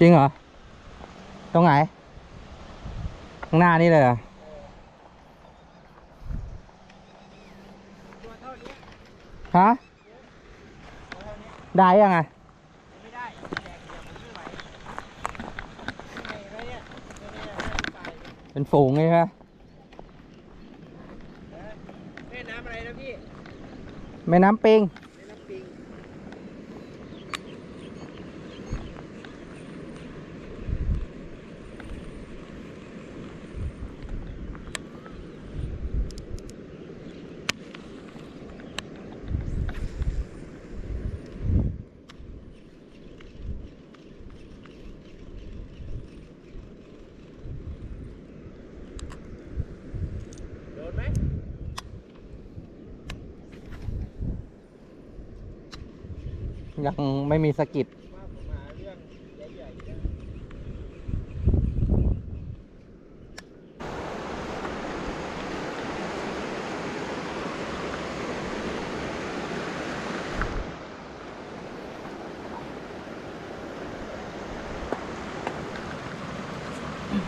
จริงเหรอ ตรงไหน ข้างหน้านี่เลยเหรอตัวเท่านี้ฮะ ได้ยังไงไม่ได้แดกเดียวมันไม่ไหวไงแล้วเนี่ยตัวเนี่ยตายเป็นฝูงเลยใช่ไหมแม่น้ำอะไรนะพี่ แม่น้ำปิงแม่น้ำปิง โดนไหม ยังไม่มีสกิดว่าผ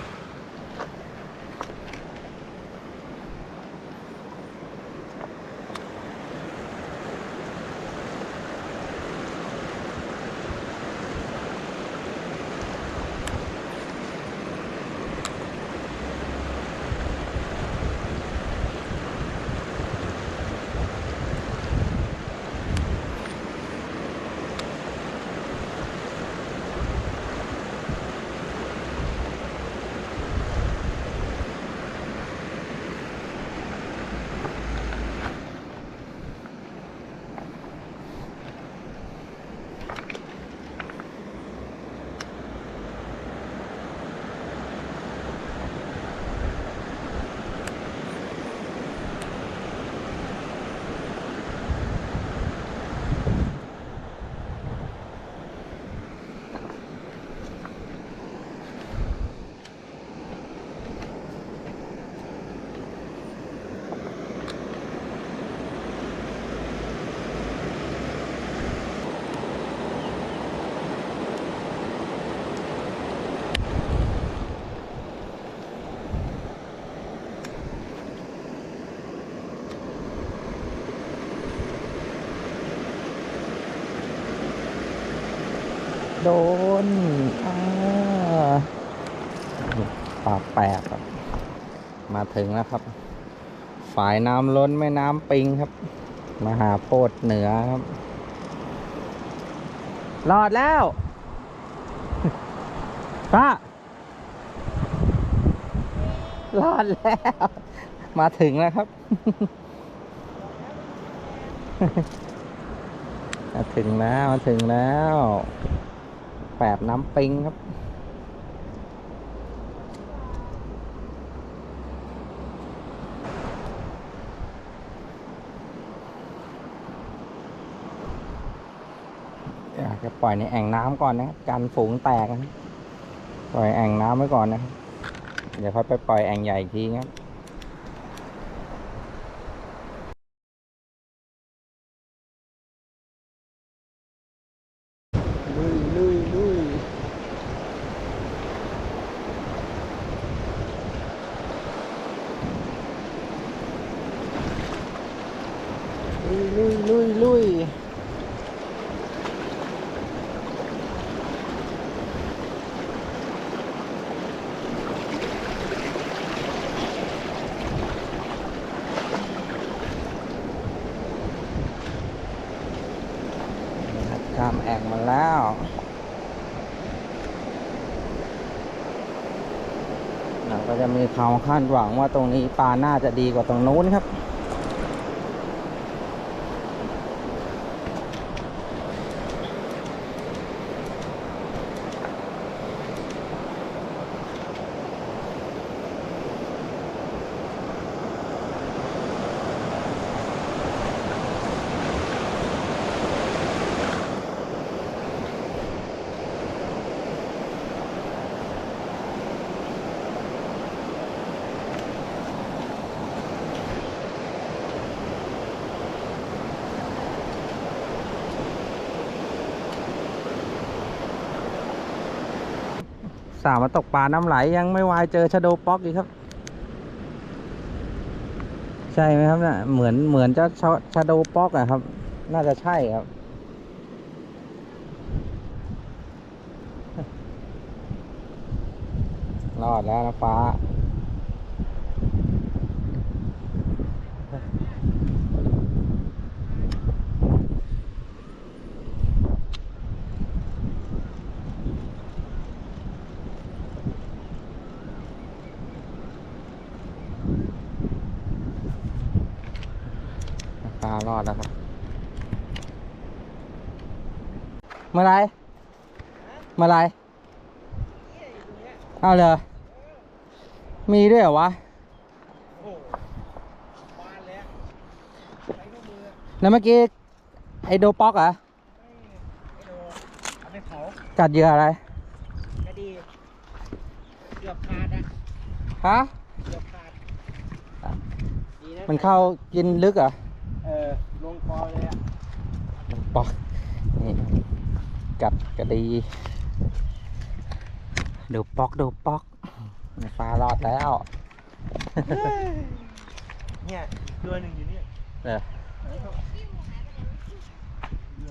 ม โดนปากแปลกครับ มาถึงแล้วครับฝ่ายน้ำล้นแม่น้ำปิงครับ มหาโพธิเหนือครับ รอดแล้วป้ารอดแล้ว มาถึงแล้วครับ มาถึงแล้ว มาถึงแล้ว แปดน้ำปิงครับ อยากจะปล่อยในแอ่งน้ำก่อนนะครับกันฝูงแตกนะปล่อยแอ่งน้ำไว้ก่อนนะครับเดี๋ยวค่อยไปปล่อยแอ่งใหญ่อีกทีครับลุยลุยลุยลุยลุยลุยลุยนะครับข้ามแอ่งมาแล้ว เราก็จะ มีความคาดหวังว่าตรงนี้ปลาน่าจะดีกว่าตรงนู้นครับ สาวมาตกปลาน้ำไหลยังไม่วายเจอชะโดป๊อกอีกครับ ใช่ไหมครับเนี่ยเหมือนเหมือนจะชะชะโดป๊อกอะครับ น่าจะใช่ครับรอดแล้วนะฟ้า ดแล้วครับเมื่อไหรเมื่อไหรเนี่ยอยู่ตรงเนี้ยเอาเลยมีด้วยเหรอวะโอ้โหบานเลยอะใช้นิ้วมืออะแล้วเมื่อกี้ ไอโดป๊อกเหรอไม่ไม่โดนเอาไปเผากัดเหยื่ออะไรก็ดีเกือบขาดอะฮะ เกือบขาดดีะมันเข้ากินลึกเหรอเออลงค อเลยอะป๊อกนี่กัดกระดีดูป๊อกดูป๊อกฟ้ารอดแล้วเนี่ยตัวหนึ่งอยู่เนี่ยเออเรื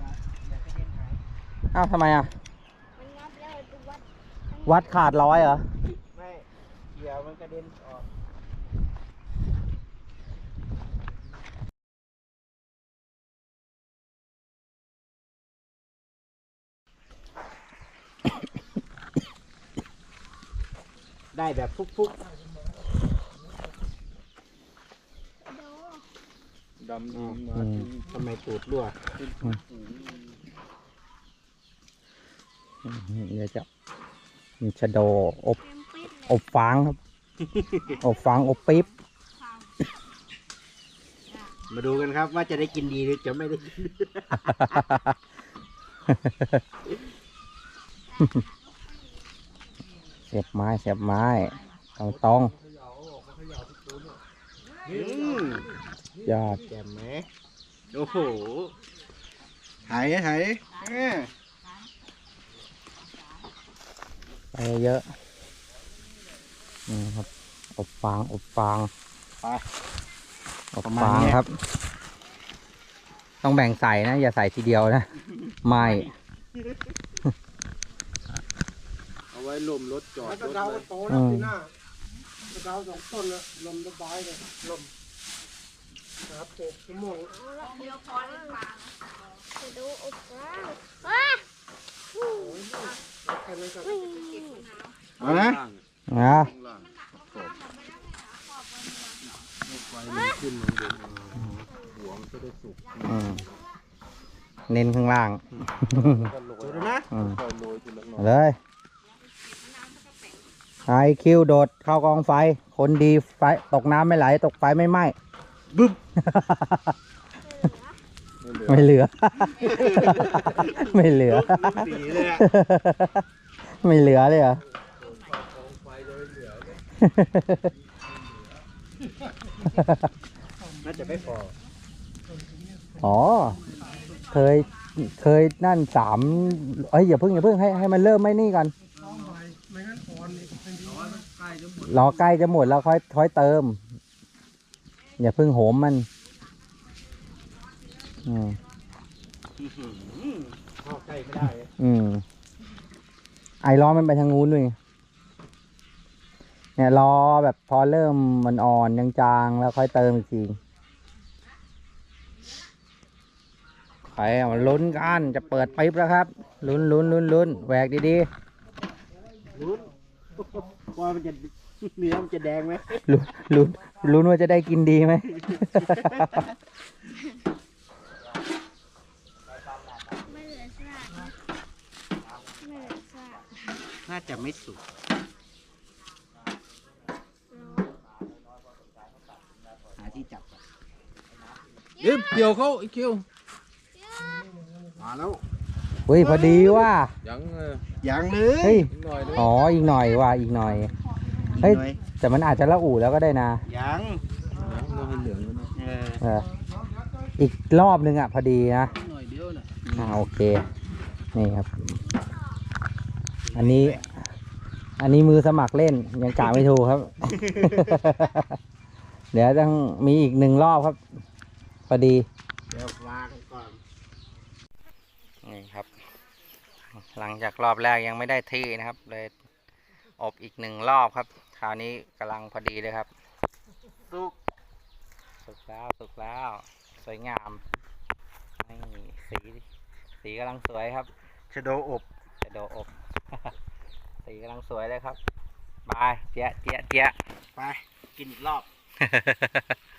อเรือกระเด็นหายอ้าวทำไมอะมันงับแล้วตัววัดวัดขาดร้อยเหรอ ไม่เรือมันกระเด็นออก ได้แบบฟุกโดๆดำอืมทำไมตูดรั่วเดี๋ยวจะมีชะโดอบเต็มปิดเลยอบฟางครับ อบฟางอบปิ๊บมาดูกันครับว่าจะได้กินดีหรือจะไม่ได้กินเสียบไม้เสียบไม้ตรงตรงอืมๆยอดแจ่มไหมโอ้โหถ่ายดิถ่ายดิเออไปเยอะนี่ครับอบฟางอบฟางไปอบประมาณฟางเนี้ยครับ ต้องแบ่งใส่นะ อย่าใส่ทีเดียวนะ ไม่ เอาไว้ลมรถจอดแล้วรก็ถเดาเลยโตแล้วปีหน้าก็เดาสองต้นละลมระบายเลยลมครับปลูกมะม่วงจะดูอบล้างว้าแค่นั้นก็เอานะนะข้างล่างไฟมันขึ้นมันเด่นหัวมันจะได้สุกอืมเน้นข้างล่าง ก็โรดูยดูนะอืม ค่อยโรยทีละหน่อยเลย ไอคิวโดดเข้ากองไฟ คนดีไฟตกน้ำไม่ไหล ตกไฟไม่ไหม้บึ้ม ไม่เหลือ ไม่เหลือไม่เหลือสีเลยอะไม่เหลือเลยเหรอ น่าจะไม่พออ๋อ เคย เคยนั่นสามเอ้ยอย่าเพิ่งอย่าเพิ่งให้ให้มันเริ่มไม่นี่ก่อน รอใกล้จะหมดแล้วค่อยค่อยเติม อย่าเพิ่งโหมมันอืมเข้าใกล้ไม่ได้เลยอืมไอล้อมันไปทางนู้นด้วยไงเนี่ยรอแบบพอเริ่มมันอ่อนจางๆแล้วค่อยเติมอีกทีใครเอามาลุ้นกันจะเปิดปิ๊บแล้วครับ ลุ้นลุ้นลุ้นลุ้นแหวกดีลุ้นว่ามันจะ เนื้อมันจะแดงไหมๆลุ้นลุ้นลุ้นว่าจะได้กินดีไหม ไม่เหลือซากนะไม่เหลือซากน่าจะไม่สุกหาที่จับก่อนเอ๊ะเกี่ยวเขาไอ้เกี่ยวมาแล้ว เฮ้ยพอดีว่ายังเออยังเลเฮ้ยยอีกหน่อยนึงอ๋ออีกหน่อยว่ะอีกหน่อย เฮ้ย แต่มันอาจจะละอู่แล้วก็ได้นะ ยังยังเราให้เหลืองแล้วนะเออเอออีกรอบนึงอะ พอดีนะหน่อยเดียวนะอ่าโอเค นี่ครับ อันนี้ อันนี้มือสมัครเล่น ยังกะไม่ถูกครับ เดี๋ยวต้องมีอีกหนึ่งรอบครับ พอดี เดี๋ยววางก่อน นี่ครับ หลังจากรอบแรกยังไม่ได้ที่นะครับเลย อบอีกหนึ่งรอบครับ คราวนี้กำลังพอดีเลยครับ สุก สุกแล้วสุกแล้ว สวยงามนี่สีสีกำลังสวยครับชะโดอบจะโดอบ สีกำลังสวยเลยครับบายเจ๊ยะเจ๊ยะเจ๊ยะไป กินอีกรอบเ